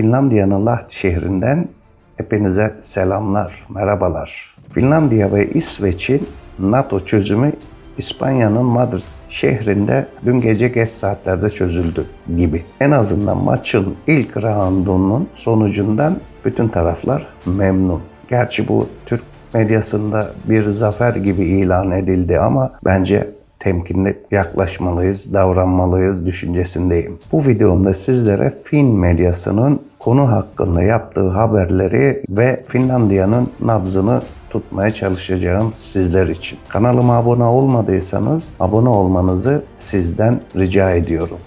Finlandiya'nın Lahti şehrinden hepinize selamlar, merhabalar. Finlandiya ve İsveç'in NATO çözümü İspanya'nın Madrid şehrinde dün gece geç saatlerde çözüldü gibi. En azından maçın ilk roundunun sonucundan bütün taraflar memnun. Gerçi bu Türk medyasında bir zafer gibi ilan edildi ama bence temkinli yaklaşmalıyız, davranmalıyız düşüncesindeyim. Bu videomda sizlere Fin medyasının konu hakkında yaptığı haberleri ve Finlandiya'nın nabzını tutmaya çalışacağım sizler için. Kanalıma abone olmadıysanız abone olmanızı sizden rica ediyorum.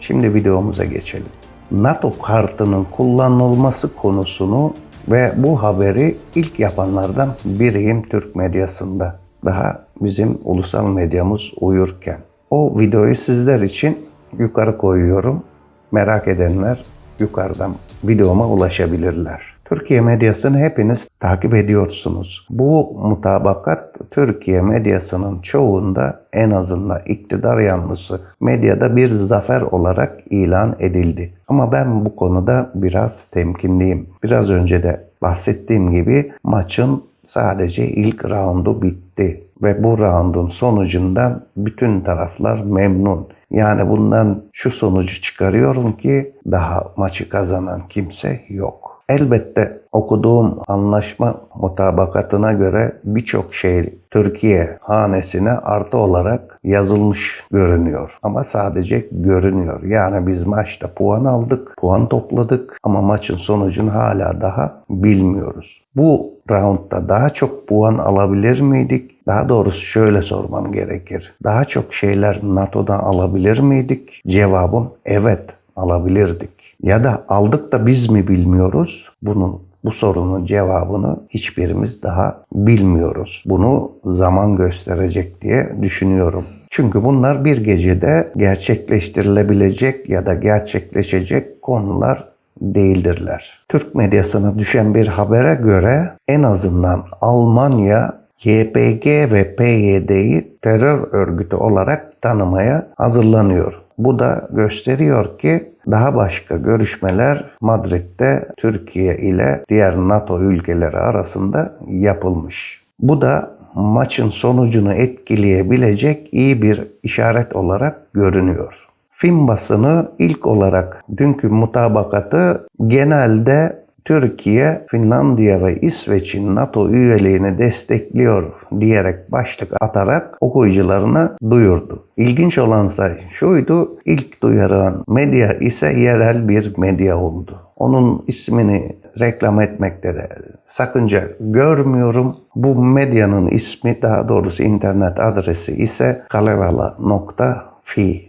Şimdi videomuza geçelim. NATO kartının kullanılması konusunu ve bu haberi ilk yapanlardan biriyim Türk medyasında. Daha bizim ulusal medyamız uyurken. O videoyu sizler için yukarı koyuyorum. Merak edenler yukarıdan videoma ulaşabilirler. Türkiye medyasını hepiniz takip ediyorsunuz. Bu mutabakat Türkiye medyasının çoğunda en azından iktidar yanlısı medyada bir zafer olarak ilan edildi. Ama ben bu konuda biraz temkinliyim. Biraz önce de bahsettiğim gibi maçın sadece ilk roundu bitti ve bu roundun sonucundan bütün taraflar memnun. Yani bundan şu sonucu çıkarıyorum ki daha maçı kazanan kimse yok. Elbette okuduğum anlaşma mutabakatına göre birçok şey Türkiye hanesine artı olarak yazılmış görünüyor. Ama sadece görünüyor. Yani biz maçta puan aldık, puan topladık ama maçın sonucunu hala daha bilmiyoruz. Bu roundda daha çok puan alabilir miydik? Daha doğrusu şöyle sormam gerekir. Daha çok şeyler NATO'dan alabilir miydik? Cevabım evet alabilirdik. Ya da aldık da biz mi bilmiyoruz? Bunun bu sorunun cevabını hiçbirimiz daha bilmiyoruz. Bunu zaman gösterecek diye düşünüyorum. Çünkü bunlar bir gecede gerçekleştirilebilecek ya da gerçekleşecek konular değildirler. Türk medyasına düşen bir habere göre en azından Almanya YPG ve PYD'yi terör örgütü olarak tanımaya hazırlanıyor. Bu da gösteriyor ki daha başka görüşmeler Madrid'de Türkiye ile diğer NATO ülkeleri arasında yapılmış. Bu da maçın sonucunu etkileyebilecek iyi bir işaret olarak görünüyor. Film basını ilk olarak dünkü mutabakatı genelde Türkiye, Finlandiya ve İsveç'in NATO üyeliğini destekliyor diyerek başlık atarak okuyucularına duyurdu. İlginç olansa şuydu, ilk duyaran medya ise yerel bir medya oldu. Onun ismini reklam etmekte de sakınca görmüyorum. Bu medyanın ismi daha doğrusu internet adresi ise kalevala.fi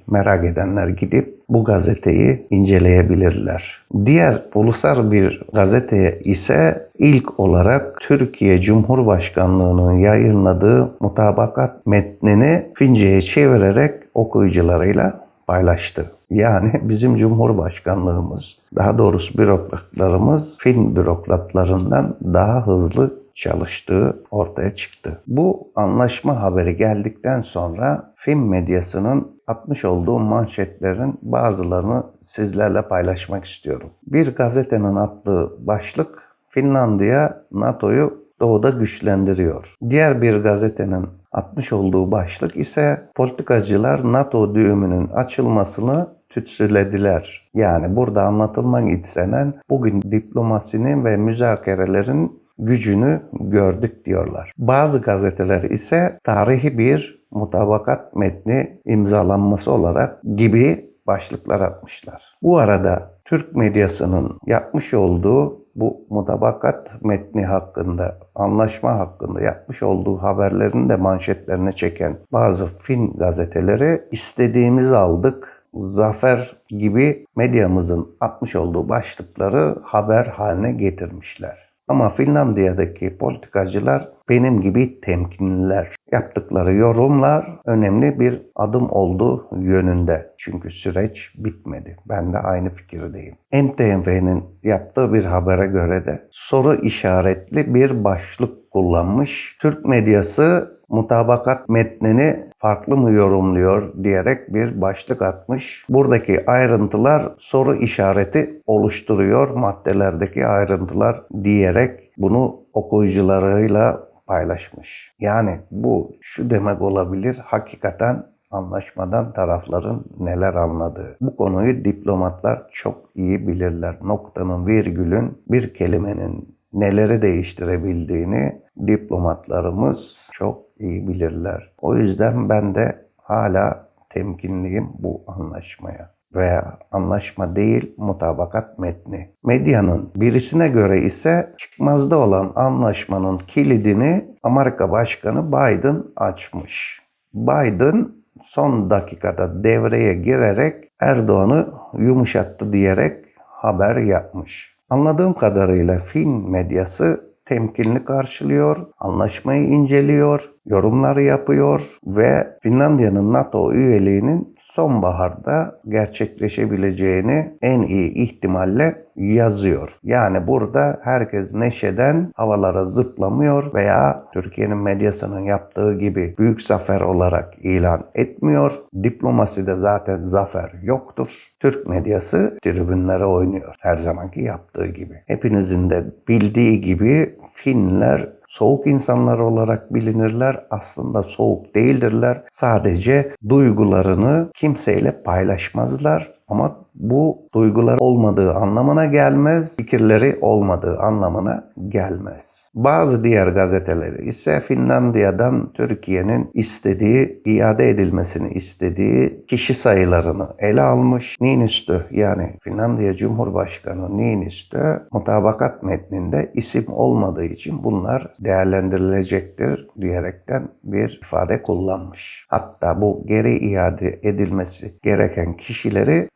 merak edenler gidip bu gazeteyi inceleyebilirler. Diğer ulusal bir gazeteye ise ilk olarak Türkiye Cumhurbaşkanlığı'nın yayınladığı mutabakat metnini Fince'ye çevirerek okuyucularıyla paylaştı. Yani bizim Cumhurbaşkanlığımız, daha doğrusu bürokratlarımız Fin bürokratlarından daha hızlı çalıştığı ortaya çıktı. Bu anlaşma haberi geldikten sonra Fin medyasının atmış olduğu manşetlerin bazılarını sizlerle paylaşmak istiyorum. Bir gazetenin attığı başlık Finlandiya NATO'yu doğuda güçlendiriyor. Diğer bir gazetenin atmış olduğu başlık ise politikacılar NATO düğümünün açılmasını tütsülediler. Yani burada anlatılmak istenen bugün diplomasinin ve müzakerelerin gücünü gördük diyorlar. Bazı gazeteler ise tarihi bir mutabakat metni imzalanması olarak gibi başlıklar atmışlar. Bu arada Türk medyasının yapmış olduğu bu mutabakat metni hakkında, anlaşma hakkında yapmış olduğu haberlerin de manşetlerine çeken bazı Fin gazeteleri istediğimizi aldık, zafer gibi medyamızın atmış olduğu başlıkları haber haline getirmişler. Ama Finlandiya'daki politikacılar benim gibi temkinliler. Yaptıkları yorumlar önemli bir adım olduğu yönünde. Çünkü süreç bitmedi. Ben de aynı fikirdeyim. MTMF'nin yaptığı bir habere göre de soru işaretli bir başlık kullanmış. Türk medyası mutabakat metnini farklı mı yorumluyor diyerek bir başlık atmış. Buradaki ayrıntılar soru işareti oluşturuyor maddelerdeki ayrıntılar diyerek bunu okuyucularıyla paylaşmış. Yani bu şu demek olabilir hakikaten anlaşmadan tarafların neler anladığı. Bu konuyu diplomatlar çok iyi bilirler. Noktanın, virgülün, bir kelimenin neleri değiştirebildiğini diplomatlarımız çok iyi bilirler. O yüzden ben de hala temkinliyim bu anlaşmaya veya anlaşma değil mutabakat metni. Medyanın birisine göre ise çıkmazda olan anlaşmanın kilidini Amerika Başkanı Biden açmış. Biden son dakikada devreye girerek Erdoğan'ı yumuşattı diyerek haber yapmış. Anladığım kadarıyla Fin medyası temkinli karşılıyor, anlaşmayı inceliyor, yorumlar yapıyor ve Finlandiya'nın NATO üyeliğinin sonbaharda gerçekleşebileceğini en iyi ihtimalle yazıyor. Yani burada herkes neşeden havalara zıplamıyor veya Türkiye'nin medyasının yaptığı gibi büyük zafer olarak ilan etmiyor. Diplomaside zaten zafer yoktur. Türk medyası tribünlere oynuyor her zamanki yaptığı gibi. Hepinizin de bildiği gibi Finler soğuk insanlar olarak bilinirler. Aslında soğuk değildirler. Sadece duygularını kimseyle paylaşmazlar. Ama bu duygular olmadığı anlamına gelmez, fikirleri olmadığı anlamına gelmez. Bazı diğer gazeteleri ise Finlandiya'dan Türkiye'nin istediği, iade edilmesini istediği kişi sayılarını ele almış. Niinistö yani Finlandiya Cumhurbaşkanı Niinistö mutabakat metninde isim olmadığı için bunlar değerlendirilecektir diyerekten bir ifade kullanmış. Hatta bu geri iade edilmesi gereken kişileri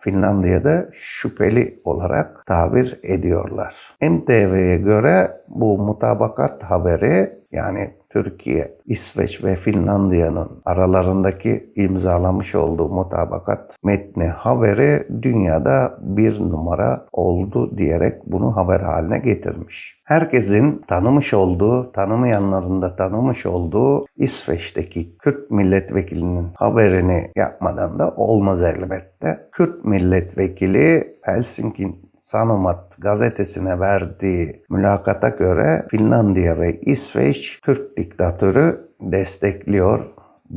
Finlandiya'da şüpheli olarak tabir ediyorlar. MTV'ye göre bu mutabakat haberi yani Türkiye, İsveç ve Finlandiya'nın aralarındaki imzalamış olduğu mutabakat metni haberi dünyada bir numara oldu diyerek bunu haber haline getirmiş. Herkesin tanımış olduğu, tanımayanların da tanımış olduğu İsveç'teki Kürt milletvekilinin haberini yapmadan da olmaz elbette. Kürt milletvekili Helsinki Sanomat gazetesine verdiği mülakata göre Finlandiya ve İsveç Türk diktatörü destekliyor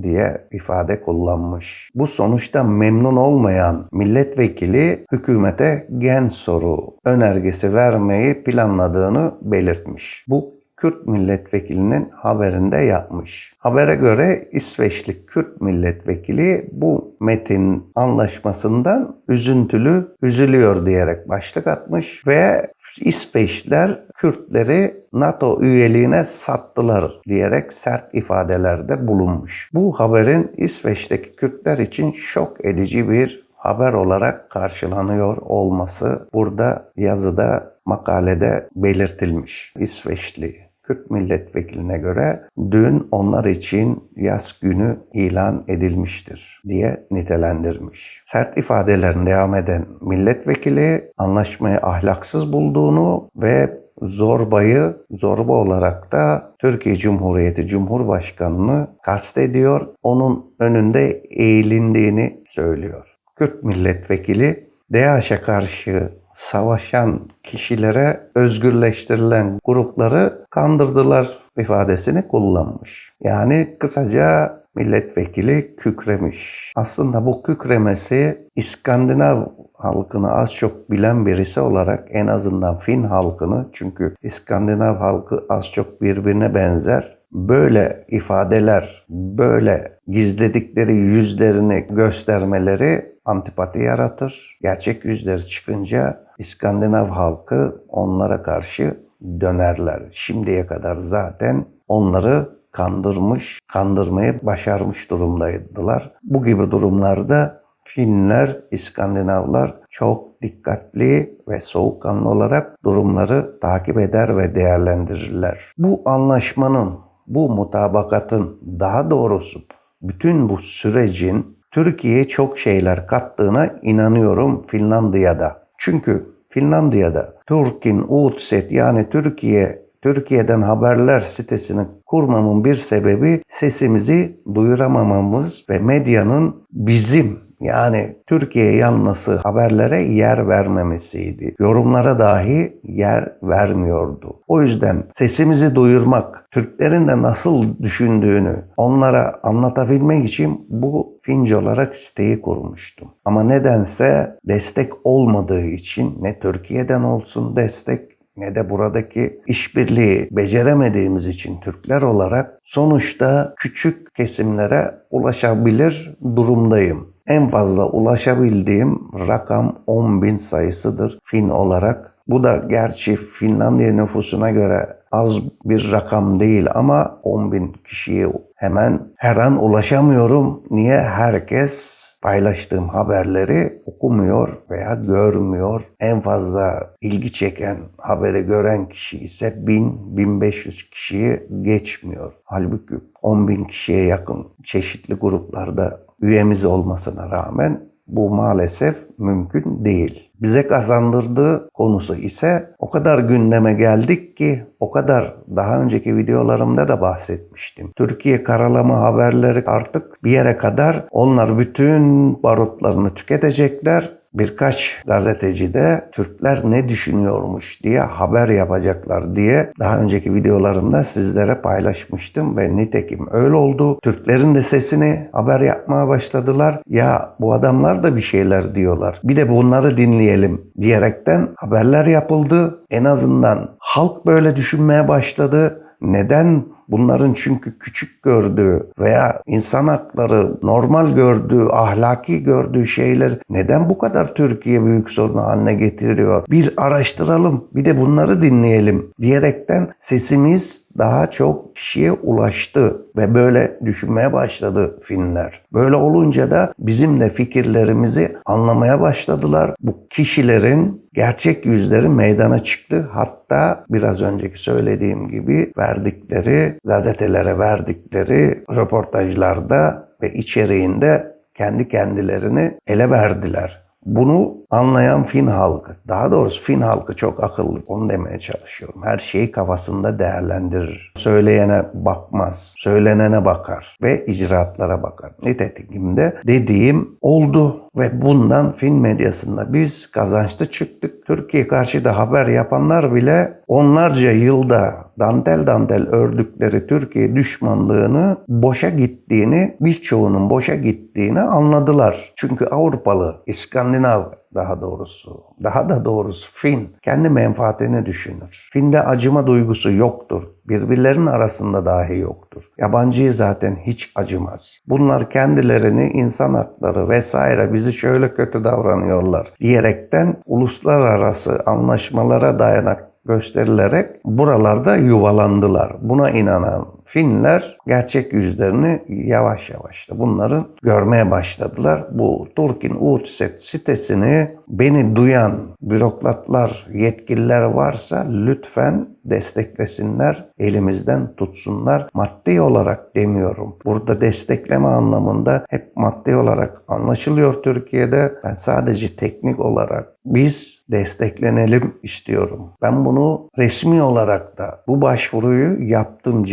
diye ifade kullanmış. Bu sonuçta memnun olmayan milletvekili hükümete gen soru önergesi vermeyi planladığını belirtmiş. Bu Kürt milletvekilinin haberinde yapmış. Habere göre İsveçli Kürt milletvekili bu metin anlaşmasından üzüntülü, üzülüyor diyerek başlık atmış ve İsveçler Kürtleri NATO üyeliğine sattılar diyerek sert ifadelerde bulunmuş. Bu haberin İsveç'teki Kürtler için şok edici bir haber olarak karşılanıyor olması burada yazıda makalede belirtilmiş. İsveçli Kürt milletvekiline göre dün onlar için yaz günü ilan edilmiştir diye nitelendirmiş. Sert ifadelerin devam eden milletvekili anlaşmayı ahlaksız bulduğunu ve zorbayı zorba olarak da Türkiye Cumhuriyeti Cumhurbaşkanı'nı kastediyor. Onun önünde eğilindiğini söylüyor. Kürt milletvekili DAEŞ'e karşı savaşan kişilere özgürleştirilen grupları kandırdılar ifadesini kullanmış. Yani kısaca milletvekili kükremiş. Aslında bu kükremesi İskandinav halkını az çok bilen birisi olarak en azından Fin halkını çünkü İskandinav halkı az çok birbirine benzer. Böyle ifadeler, böyle gizledikleri yüzlerini göstermeleri antipati yaratır. Gerçek yüzleri çıkınca İskandinav halkı onlara karşı dönerler. Şimdiye kadar zaten onları kandırmış, kandırmayı başarmış durumdaydılar. Bu gibi durumlarda Finler, İskandinavlar çok dikkatli ve soğukkanlı olarak durumları takip eder ve değerlendirirler. Bu anlaşmanın, bu mutabakatın daha doğrusu bütün bu sürecin Türkiye'ye çok şeyler kattığına inanıyorum Finlandiya'da. Çünkü Finlandiya'da Turkin Uutset yani Türkiye Türkiye'den haberler sitesini kurmamın bir sebebi sesimizi duyuramamamız ve medyanın bizim yani Türkiye yanlısı haberlere yer vermemesiydi. Yorumlara dahi yer vermiyordu. O yüzden sesimizi duyurmak, Türklerin de nasıl düşündüğünü onlara anlatabilmek için bu Fince olarak siteyi kurmuştum. Ama nedense destek olmadığı için ne Türkiye'den olsun destek ne de buradaki işbirliği beceremediğimiz için Türkler olarak sonuçta küçük kesimlere ulaşabilir durumdayım. En fazla ulaşabildiğim rakam 10 bin sayısıdır Fin olarak. Bu da gerçi Finlandiya nüfusuna göre az bir rakam değil ama 10 bin kişiye hemen her an ulaşamıyorum. Niye? Herkes paylaştığım haberleri okumuyor veya görmüyor. En fazla ilgi çeken haberi gören kişi ise 1000-1500 kişiyi geçmiyor. Halbuki 10 bin kişiye yakın çeşitli gruplarda üyemiz olmasına rağmen bu maalesef mümkün değil. Bize kazandırdığı konusu ise o kadar gündeme geldik ki o kadar daha önceki videolarımda da bahsetmiştim. Türkiye karalama haberleri artık bir yere kadar onlar bütün barutlarını tüketecekler birkaç gazeteci de Türkler ne düşünüyormuş diye haber yapacaklar diye daha önceki videolarımda sizlere paylaşmıştım ve nitekim öyle oldu. Türklerin de sesini haber yapmaya başladılar. Ya bu adamlar da bir şeyler diyorlar. Bir de bunları dinleyelim diyerekten haberler yapıldı. En azından halk böyle düşünmeye başladı. Neden Bunların çünkü küçük gördüğü veya insan hakları normal gördüğü, ahlaki gördüğü şeyler neden bu kadar Türkiye büyük sorunu haline getiriyor? Bir araştıralım, bir de bunları dinleyelim diyerekten sesimiz daha çok kişiye ulaştı ve böyle düşünmeye başladı Finler. Böyle olunca da bizim de fikirlerimizi anlamaya başladılar. Bu kişilerin gerçek yüzleri meydana çıktı. Hatta biraz önceki söylediğim gibi verdikleri, gazetelere verdikleri röportajlarda ve içeriğinde kendi kendilerini ele verdiler. Bunu anlayan Fin halkı, daha doğrusu Fin halkı çok akıllı, onu demeye çalışıyorum. Her şeyi kafasında değerlendirir. Söyleyene bakmaz, söylenene bakar ve icraatlara bakar. Nitekim de dediğim oldu ve bundan Fin medyasında biz kazançlı çıktık. Türkiye karşı da haber yapanlar bile onlarca yılda dantel dantel ördükleri Türkiye düşmanlığını boşa gittiğini, birçoğunun boşa gittiğini anladılar. Çünkü Avrupalı, İskandinav daha doğrusu, daha da doğrusu Fin kendi menfaatini düşünür. Fin'de acıma duygusu yoktur. Birbirlerinin arasında dahi yoktur. Yabancıyı zaten hiç acımaz. Bunlar kendilerini insan hakları vesaire bizi şöyle kötü davranıyorlar diyerekten uluslararası anlaşmalara dayanak gösterilerek buralarda yuvalandılar. Buna inanan Finler gerçek yüzlerini yavaş yavaş da bunların görmeye başladılar. Bu Turkin Uutset sitesini beni duyan bürokratlar, yetkililer varsa lütfen desteklesinler, elimizden tutsunlar. Maddi olarak demiyorum. Burada destekleme anlamında hep maddi olarak anlaşılıyor Türkiye'de. Ben sadece teknik olarak biz desteklenelim istiyorum. Ben bunu resmi olarak da bu başvuruyu yaptım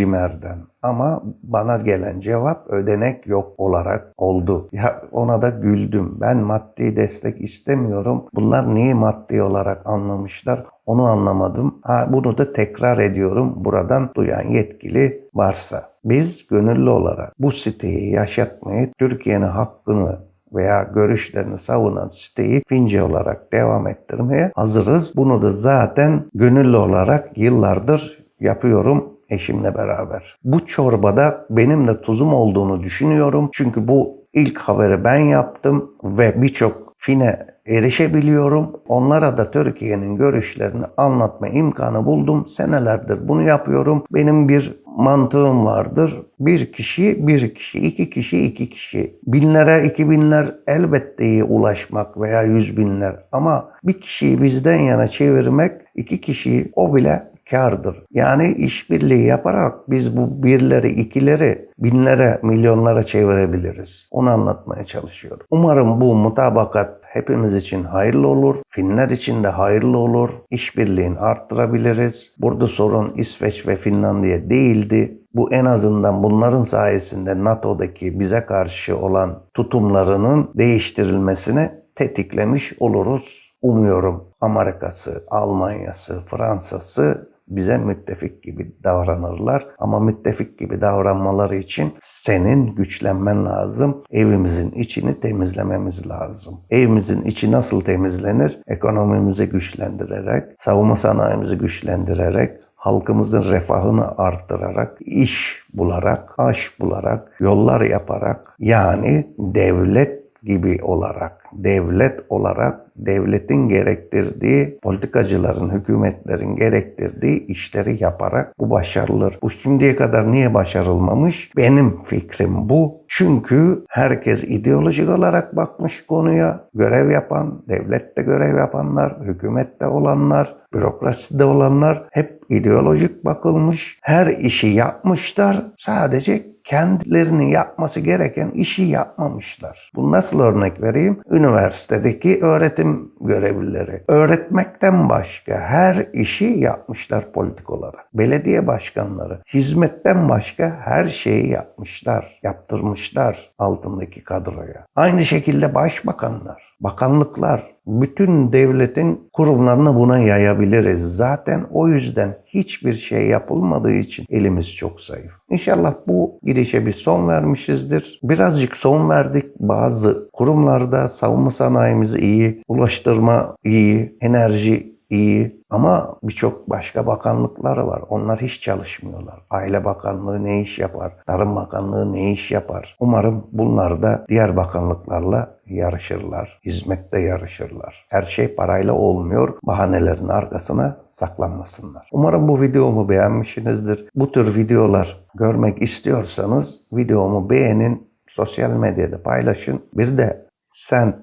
CİMER'den. Ama bana gelen cevap ödenek yok olarak oldu. Ya ona da güldüm. Ben maddi destek istemiyorum. Bunlar niye maddi olarak anlamışlar? Onu anlamadım. Ha, bunu da tekrar ediyorum buradan duyan yetkili varsa. Biz gönüllü olarak bu siteyi yaşatmayı, Türkiye'nin hakkını veya görüşlerini savunan siteyi Fince olarak devam ettirmeye hazırız. Bunu da zaten gönüllü olarak yıllardır yapıyorum eşimle beraber. Bu çorbada benim de tuzum olduğunu düşünüyorum. Çünkü bu ilk haberi ben yaptım ve birçok Fin'e erişebiliyorum. Onlara da Türkiye'nin görüşlerini anlatma imkanı buldum. Senelerdir bunu yapıyorum. Benim bir mantığım vardır. Bir kişi, bir kişi, iki kişi, iki kişi. Binlere, iki binler elbette iyi ulaşmak veya yüz binler. Ama bir kişiyi bizden yana çevirmek, iki kişiyi o bile kardır. Yani işbirliği yaparak biz bu birleri, ikileri binlere, milyonlara çevirebiliriz. Onu anlatmaya çalışıyorum. Umarım bu mutabakat hepimiz için hayırlı olur. Finler için de hayırlı olur. İşbirliğini arttırabiliriz. Burada sorun İsveç ve Finlandiya değildi. Bu en azından bunların sayesinde NATO'daki bize karşı olan tutumlarının değiştirilmesine tetiklemiş oluruz. Umuyorum Amerika'sı, Almanya'sı, Fransa'sı bize müttefik gibi davranırlar. Ama müttefik gibi davranmaları için senin güçlenmen lazım. Evimizin içini temizlememiz lazım. Evimizin içi nasıl temizlenir? Ekonomimizi güçlendirerek, savunma sanayimizi güçlendirerek, halkımızın refahını arttırarak, iş bularak, aş bularak, yollar yaparak yani devlet gibi olarak, devlet olarak devletin gerektirdiği, politikacıların, hükümetlerin gerektirdiği işleri yaparak bu başarılır. Bu şimdiye kadar niye başarılmamış? Benim fikrim bu. Çünkü herkes ideolojik olarak bakmış konuya. Görev yapan, devlette görev yapanlar, hükümette olanlar, bürokraside olanlar hep ideolojik bakılmış. Her işi yapmışlar. Sadece kendilerinin yapması gereken işi yapmamışlar. Bu nasıl örnek vereyim? Üniversitedeki öğretim görevlileri. Öğretmekten başka her işi yapmışlar politik olarak. Belediye başkanları hizmetten başka her şeyi yapmışlar, yaptırmışlar altındaki kadroya. Aynı şekilde başbakanlar, bakanlıklar, bütün devletin kurumlarını buna yayabiliriz. Zaten o yüzden hiçbir şey yapılmadığı için elimiz çok zayıf. İnşallah bu gidişe bir son vermişizdir. Birazcık son verdik. Bazı kurumlarda savunma sanayimiz iyi, ulaştırma iyi, enerji iyi ama birçok başka bakanlıkları var. Onlar hiç çalışmıyorlar. Aile Bakanlığı ne iş yapar? Tarım Bakanlığı ne iş yapar? Umarım bunlar da diğer bakanlıklarla yarışırlar. Hizmette yarışırlar. Her şey parayla olmuyor. Bahanelerin arkasına saklanmasınlar. Umarım bu videomu beğenmişsinizdir. Bu tür videolar görmek istiyorsanız videomu beğenin, sosyal medyada paylaşın. Bir de sen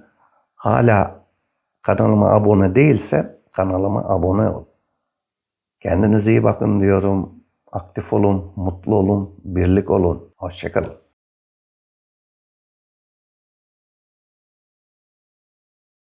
hala kanalıma abone değilsen kanalıma abone ol. Kendinize iyi bakın diyorum. Aktif olun, mutlu olun, birlik olun. Hoşçakalın.